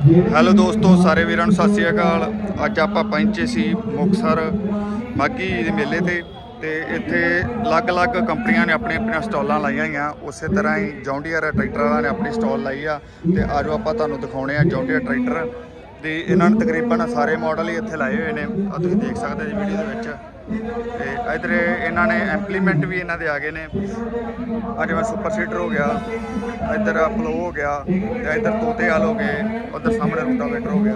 Hello ਦੋਸਤੋ, ਸਾਰੇ ਵੀਰਾਂ ਨੂੰ ਸਤਿ ਸ਼੍ਰੀ ਅਕਾਲ। ਅੱਜ ਆਪਾਂ ਪਹੁੰਚੇ ਸੀ ਮੁਕਸਰ ਮਾਗੀ ਦੇ ਮੇਲੇ ਤੇ ਤੇ ਇੱਥੇ ਅਲੱਗ-ਅਲੱਗ ਕੰਪਨੀਆਂ ਨੇ ਆਪਣੀਆਂ ਆਪਣੀਆਂ ਸਟਾਲਾਂ ਲਾਈਆਂ ਹੋਈਆਂ। ਉਸੇ ਤਰ੍ਹਾਂ ਹੀ ਜੌਂਡੀਅਰ ਟਰੈਕਟਰ ਵਾਲਿਆਂ ਨੇ ਆਪਣੀ ਸਟਾਲ ਲਾਈ ਆ। ਤੇ ਆਜੋ ਆਪਾਂ ਤੁਹਾਨੂੰ ਦਿਖਾਉਣੇ ਆ ਜੌਂਡੀਅਰ ਟਰੈਕਟਰ। ਤੇ ਇਹਨਾਂ ਨੇ ਤਕਰੀਬਨ ਸਾਰੇ ਮਾਡਲ ਹੀ ਇੱਥੇ ਲਾਏ ਹੋਏ ਨੇ। ਆ ਤੁਸੀਂ ਦੇਖ ਸਕਦੇ ਜੀ ਵੀਡੀਓ ਦੇ ਵਿੱਚ। ਤੇ ਇਧਰ ਇਹਨਾਂ ਨੇ ਇੰਪਲੀਮੈਂਟ ਵੀ ਇਹਨਾਂ ਦੇ ਆ ਗਏ ਨੇ। ਆ ਜਿਵੇਂ ਸੁਪਰ ਸੀਟਰ ਹੋ ਗਿਆ। ਇੱਧਰ ਫਲੋ ਹੋ ਗਿਆ ਤੇ ਇੱਧਰ ਤੋਤੇ ਹਾਲ ਹੋ ਗਏ। ਉੱਧਰ ਸਾਹਮਣੇ ਰੂਟਾਵੇਟਰ ਹੋ ਗਿਆ।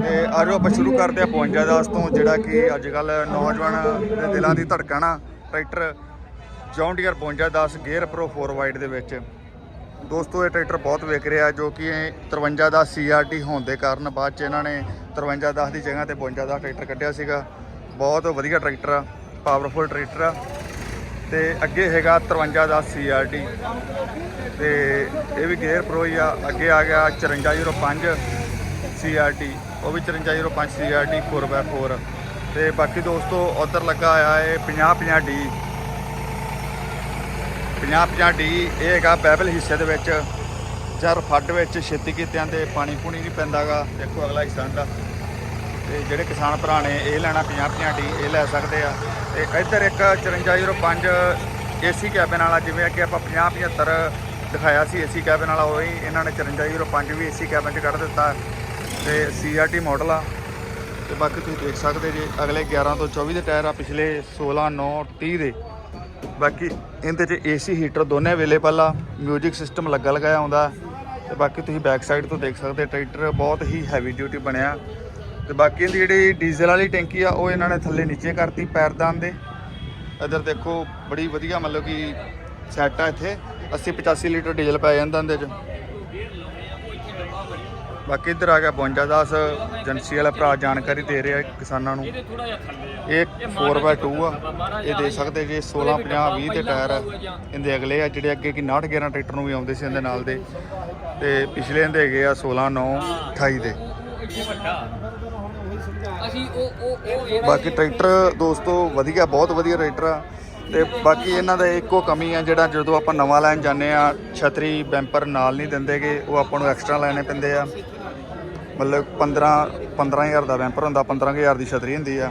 ਤੇ ਆਜੋ ਆਪਾਂ ਸ਼ੁਰੂ ਕਰਦੇ ਆ 52 ਦਾਸ ਤੋਂ, ਜਿਹੜਾ ਕਿ ਅੱਜ ਕੱਲ ਨੌਜਵਾਨ ਦੇ ਦਿਲਾਂ ਦੀ ਧੜਕਣ ਆ। ਟਰੈਕਟਰ ਜੌਨ ਡੀਅਰ 52 ਦਾਸ ਗੇਅਰ ਪ੍ਰੋ 4 ਵਾਈਡ ਦੇ ਵਿੱਚ। ਦੋਸਤੋ, ਇਹ ਟਰੈਕਟਰ ਬਹੁਤ ਵਿਕ ਰਿਹਾ ਜੋ ਕਿ ਇਹ 53 ਦਾ ਸੀਆਰਟੀ ਹੋਣ ਦੇ ਕਾਰਨ ਬਾਅਦ ਚ ਇਹਨਾਂ ਨੇ 53 10 ਦੀ ਜਗ੍ਹਾ ਤੇ 52 ਦਾ ਟਰੈਕਟਰ ਕੱਢਿਆ ਸੀਗਾ। ਬਹੁਤ ਵਧੀਆ ਟਰੈਕਟਰ ਆ ਪਾਵਰਫੁਲ ਟਰੈਕਟਰ ਆ। ਤੇ ਅੱਗੇ ਹੈਗਾ 53 ਦਾ ਸੀਆਰਟੀ ਤੇ ਇਹ ਵੀ ਗੇਅਰ ਪ੍ਰੋ ਹੀ ਆ, ਅੱਗੇ ਆ ਗਿਆ 5405 ਸੀਆਰਟੀ ਉਹ ਵੀ 5405 ਸੀਆਰਟੀ 4x4 ਤੇ ਬਾਕੀ ਦੋਸਤੋ, ਉਧਰ ਲੱਗਾ ਆਇਆ ਹੈ 5050 ਡੀ 50-50 ਡੀ, ਇਹ ਹੈਗਾ ਬੈਬਲ ਹਿੱਸੇ ਦੇ ਵਿੱਚ। ਜਰ ਫੱਡ ਵਿੱਚ ਛੇਤੀ ਕੀਤਿਆਂ ਤੇ ਪਾਣੀ ਪੂਣੀ ਨਹੀਂ ਪੈਂਦਾਗਾ। ਦੇਖੋ ਅਗਲਾ ਹਿੱਸਾ ਦਾ ਤੇ ਜਿਹੜੇ ਕਿਸਾਨ ਭਰਾ ਨੇ, ਇਹ ਲੈਣਾ 50-50 ਡੀ, ਇਹ ਲੈ ਸਕਦੇ ਆ। ਤੇ ਇੱਧਰ ਇੱਕ 5405 ਏਸੀ ਕੈਬਨ ਵਾਲਾ, ਜਿਵੇਂ ਕਿ ਆਪਾਂ 50-75 ਦਿਖਾਇਆ ਸੀ ਏਸੀ ਕੈਬਨ ਵਾਲਾ, ਉਹ ਹੀ ਇਹਨਾਂ ਨੇ 5405 ਵੀ ਏਸੀ ਕੈਬਨ 'ਚ ਕੱਢ ਦਿੱਤਾ। ਤੇ ਸੀਆਰਟੀ ਮਾਡਲ ਆ। ਤੇ ਬਾਕੀ ਤੁਸੀਂ ਦੇਖ ਸਕਦੇ ਜੇ ਅਗਲੇ 11 ਤੋਂ 24 ਦੇ ਟਾਇਰ ਆ, ਪਿਛਲੇ 16 9 30 ਦੇ। ਬਾਕੀ ਇਹਦੇ 'ਚ ਏਸੀ ਹੀਟਰ ਦੋਨੇ ਅਵੇਲੇਬਲ ਆ 뮤직 ਸਿਸਟਮ ਲੱਗਾ ਲਗਾਇਆ ਆਉਂਦਾ ਤੇ ਬਾਕੀ ਤੁਸੀਂ ਬੈਕ ਸਾਈਡ ਤੋਂ ਦੇਖ ਸਕਦੇ ਟਰੈਕਟਰ ਬਹੁਤ ਹੀ ਹੈਵੀ ਡਿਊਟੀ ਬਣਿਆ। ਤੇ ਬਾਕੀ ਇਹਦੀ ਜਿਹੜੀ ਡੀਜ਼ਲ ਵਾਲੀ ਟੈਂਕੀ ਆ, ਉਹ ਇਹਨਾਂ ਨੇ ਥੱਲੇ ਨੀਚੇ ਕਰਤੀ ਪੈਰਦਾਨ ਦੇ। ਇੱਧਰ ਦੇਖੋ, ਬੜੀ ਵਧੀਆ ਮਤਲਬ ਕਿ ਸੈੱਟ ਆ ਇੱਥੇ। 80 85 ਲੀਟਰ ਡੀਜ਼ਲ ਪੈ ਜਾਂਦਾ ਇਹਦੇ 'ਚ। ਬਾਕੀ ਇੱਧਰ ਆ ਗਿਆ 52 10 ਏਜੰਸੀ ਵਾਲਾ ਭਰਾ ਜਾਣਕਾਰੀ ਦੇ ਰਿਹਾ ਕਿਸਾਨਾਂ ਨੂੰ। ਇਹ 4x2 ਆ, ਇਹ ਦੇ ਸਕਦੇ ਜੇ 16 50 20 ਦੇ ਟਾਇਰ ਆ। ਇਹਦੇ ਅਗਲੇ ਆ ਜਿਹੜੇ ਅੱਗੇ ਕਿ 69 11 ਟਰੈਕਟਰ ਨੂੰ ਵੀ ਆਉਂਦੇ ਸੀ ਇਹਦੇ ਨਾਲ ਦੇ। ਤੇ ਪਿਛਲੇ ਇਹਦੇ ਹੈਗੇ ਆ 16 9 28 ਦੇ। ਬਾਕੀ ਟਰੈਕਟਰ ਦੋਸਤੋ ਵਧੀਆ, ਬਹੁਤ ਵਧੀਆ ਟਰੈਕਟਰ ਆ। ਤੇ ਬਾਕੀ ਇਹਨਾਂ ਦਾ ਇੱਕੋ ਕਮੀ ਆ ਜਿਹੜਾ ਜਦੋਂ ਆਪਾਂ ਨਵਾਂ ਲੈਣ ਜਾਂਦੇ ਆ, ਛਤਰੀ, ਬੈਂਪਰ ਨਾਲ ਨਹੀਂ ਦਿੰਦੇਗੇ ਉਹ ਆਪਾਂ ਨੂੰ ਐਕਸਟਰਾ ਲੈਣੇ ਪੈਂਦੇ ਆ। ਮਤਲਬ 15 15000 ਦਾ ਵੈਂਪਰ ਹੁੰਦਾ 15000 ਦੀ ਛਤਰੀ ਹੁੰਦੀ ਆ।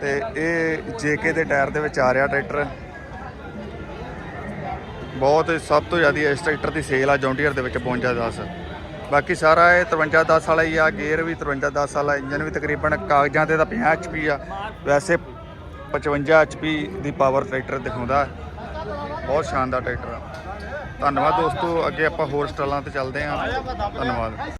ਤੇ ਇਹ ਜੇਕੇ ਦੇ ਟਾਇਰ ਦੇ ਵਿੱਚ ਆ ਰਿਹਾ ਟਰੈਕਟਰ। ਬਹੁਤ ਸਭ ਤੋਂ ਜ਼ਿਆਦਾ ਇਸ ਟਰੈਕਟਰ ਦੀ ਸੇਲ ਆ ਜੌਂਡੀਅਰ ਦੇ ਵਿੱਚ 52 10 ਬਾਕੀ ਸਾਰਾ ਇਹ 53 10 ਵਾਲਾ ਹੀ ਆ, ਗੇਅਰ ਵੀ 53 10 ਵਾਲਾ, ਇੰਜਨ ਵੀ ਤਕਰੀਬਨ ਕਾਗਜ਼ਾਂ ਤੇ ਤਾਂ 50 HP ਆ। ਵੈਸੇ 55 HP ਦੀ ਪਾਵਰ ਟਰੈਕਟਰ ਦਿਖਾਉਂਦਾ। ਬਹੁਤ ਸ਼ਾਨਦਾਰ ਟਰੈਕਟਰ ਆ। ਧੰਨਵਾਦ ਦੋਸਤੋ, ਅੱਗੇ ਆਪਾਂ ਹੋਰ ਸਟਾਲਾਂ ਤੇ ਚੱਲਦੇ ਹਾਂ। ਧੰਨਵਾਦ।